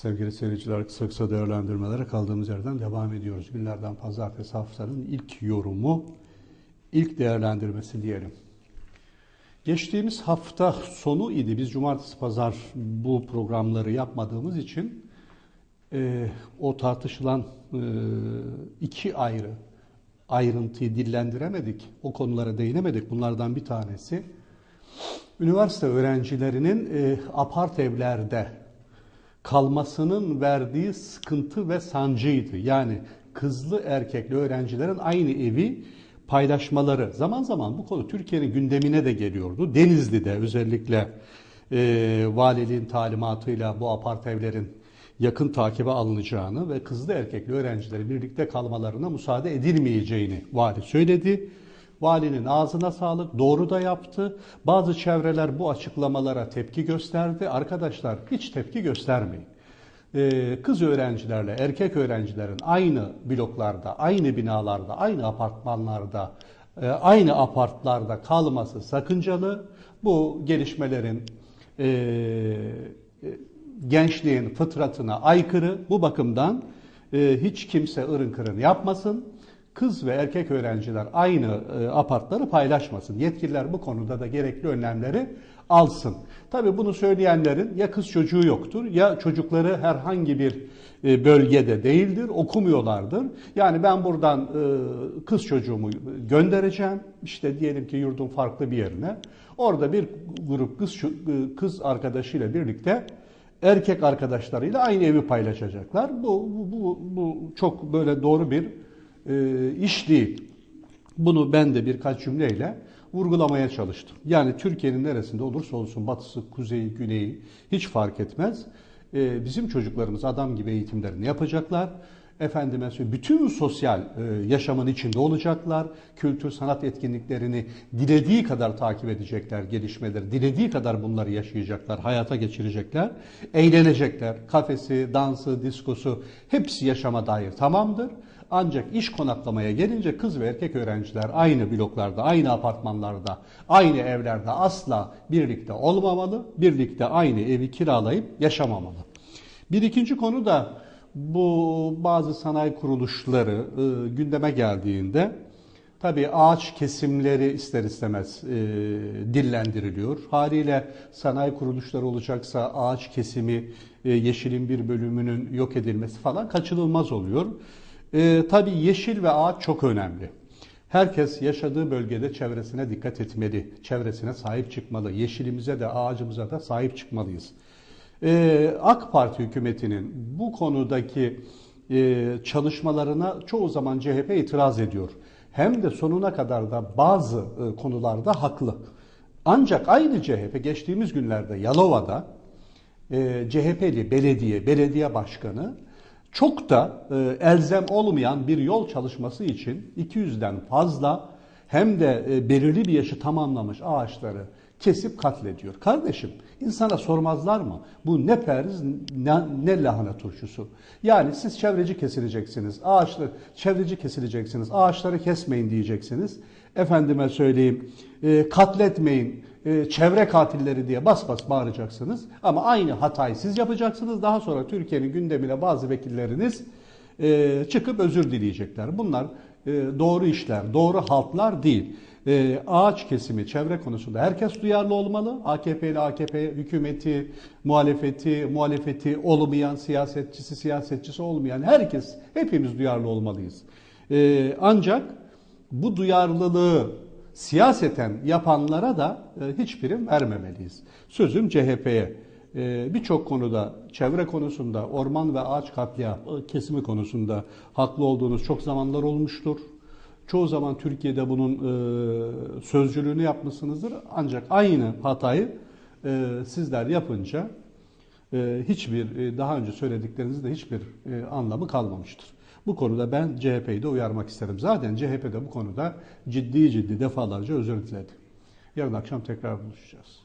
Sevgili seyirciler kısa kısa değerlendirmelere kaldığımız yerden devam ediyoruz. Günlerden pazartesi haftanın ilk yorumu, ilk değerlendirmesi diyelim. Geçtiğimiz hafta sonu idi. Biz cumartesi pazar bu programları yapmadığımız için e, o tartışılan e, iki ayrı ayrıntıyı dillendiremedik. O konulara değinemedik. Bunlardan bir tanesi üniversite öğrencilerinin e, apart evlerde kalmasının verdiği sıkıntı ve sancıydı. Yani kızlı erkekli öğrencilerin aynı evi paylaşmaları. Zaman zaman bu konu Türkiye'nin gündemine de geliyordu. Denizli'de özellikle e, valiliğin talimatıyla bu apart evlerin yakın takibe alınacağını ve kızlı erkekli öğrencilerin birlikte kalmalarına müsaade edilmeyeceğini vali söyledi. Valinin ağzına sağlık, doğru da yaptı. Bazı çevreler bu açıklamalara tepki gösterdi. Arkadaşlar hiç tepki göstermeyin. Ee, kız öğrencilerle erkek öğrencilerin aynı bloklarda, aynı binalarda, aynı apartmanlarda, e, aynı apartlarda kalması sakıncalı. Bu gelişmelerin e, gençliğin fıtratına aykırı. Bu bakımdan e, hiç kimse ırın kırın yapmasın. Kız ve erkek öğrenciler aynı e, apartları paylaşmasın. Yetkililer bu konuda da gerekli önlemleri alsın. Tabii bunu söyleyenlerin ya kız çocuğu yoktur ya çocukları herhangi bir e, bölgede değildir, okumuyorlardır. Yani ben buradan e, kız çocuğumu göndereceğim. İşte diyelim ki yurdun farklı bir yerine. Orada bir grup kız e, kız arkadaşıyla birlikte erkek arkadaşlarıyla aynı evi paylaşacaklar. Bu bu bu, bu çok böyle doğru bir e, iş değil. Bunu ben de birkaç cümleyle vurgulamaya çalıştım. Yani Türkiye'nin neresinde olursa olsun batısı, kuzeyi, güneyi hiç fark etmez. E, bizim çocuklarımız adam gibi eğitimlerini yapacaklar. Efendime bütün sosyal e, yaşamın içinde olacaklar. Kültür, sanat etkinliklerini dilediği kadar takip edecekler, gelişmeleri. Dilediği kadar bunları yaşayacaklar, hayata geçirecekler. Eğlenecekler. Kafesi, dansı, diskosu hepsi yaşama dair tamamdır. Ancak iş konaklamaya gelince kız ve erkek öğrenciler aynı bloklarda, aynı apartmanlarda, aynı evlerde asla birlikte olmamalı, birlikte aynı evi kiralayıp yaşamamalı. Bir ikinci konu da bu bazı sanayi kuruluşları e, gündeme geldiğinde tabii ağaç kesimleri ister istemez e, dillendiriliyor. Haliyle sanayi kuruluşları olacaksa ağaç kesimi, e, yeşilin bir bölümünün yok edilmesi falan kaçınılmaz oluyor. E, tabii yeşil ve ağaç çok önemli. Herkes yaşadığı bölgede çevresine dikkat etmeli, çevresine sahip çıkmalı, yeşilimize de ağacımıza da sahip çıkmalıyız. Ee, AK Parti hükümetinin bu konudaki e, çalışmalarına çoğu zaman CHP itiraz ediyor. Hem de sonuna kadar da bazı e, konularda haklı. Ancak aynı CHP geçtiğimiz günlerde Yalova'da e, CHP'li belediye, belediye başkanı çok da e, elzem olmayan bir yol çalışması için 200'den fazla hem de e, belirli bir yaşı tamamlamış ağaçları kesip katlediyor. Kardeşim insana sormazlar mı? Bu ne periz ne, ne lahana turşusu. Yani siz çevreci kesileceksiniz. Ağaçları çevreci kesileceksiniz. Ağaçları kesmeyin diyeceksiniz. Efendime söyleyeyim e, katletmeyin e, çevre katilleri diye bas bas bağıracaksınız. Ama aynı hatayı siz yapacaksınız. Daha sonra Türkiye'nin gündemine bazı vekilleriniz e, çıkıp özür dileyecekler. Bunlar doğru işler, doğru haltlar değil. E, ağaç kesimi, çevre konusunda herkes duyarlı olmalı. AKP ile AKP hükümeti, muhalefeti, muhalefeti olmayan, siyasetçisi, siyasetçisi olmayan herkes, hepimiz duyarlı olmalıyız. E, ancak bu duyarlılığı siyaseten yapanlara da e, hiç prim vermemeliyiz. Sözüm CHP'ye. E, Birçok konuda, çevre konusunda, orman ve ağaç katliam kesimi konusunda haklı olduğunuz çok zamanlar olmuştur. Çoğu zaman Türkiye'de bunun e, sözcülüğünü yapmışsınızdır. Ancak aynı hatayı e, sizler yapınca e, hiçbir, e, daha önce söylediklerinizde hiçbir e, anlamı kalmamıştır. Bu konuda ben CHP'yi de uyarmak isterim. Zaten CHP de bu konuda ciddi ciddi defalarca özür diledi. Yarın akşam tekrar buluşacağız.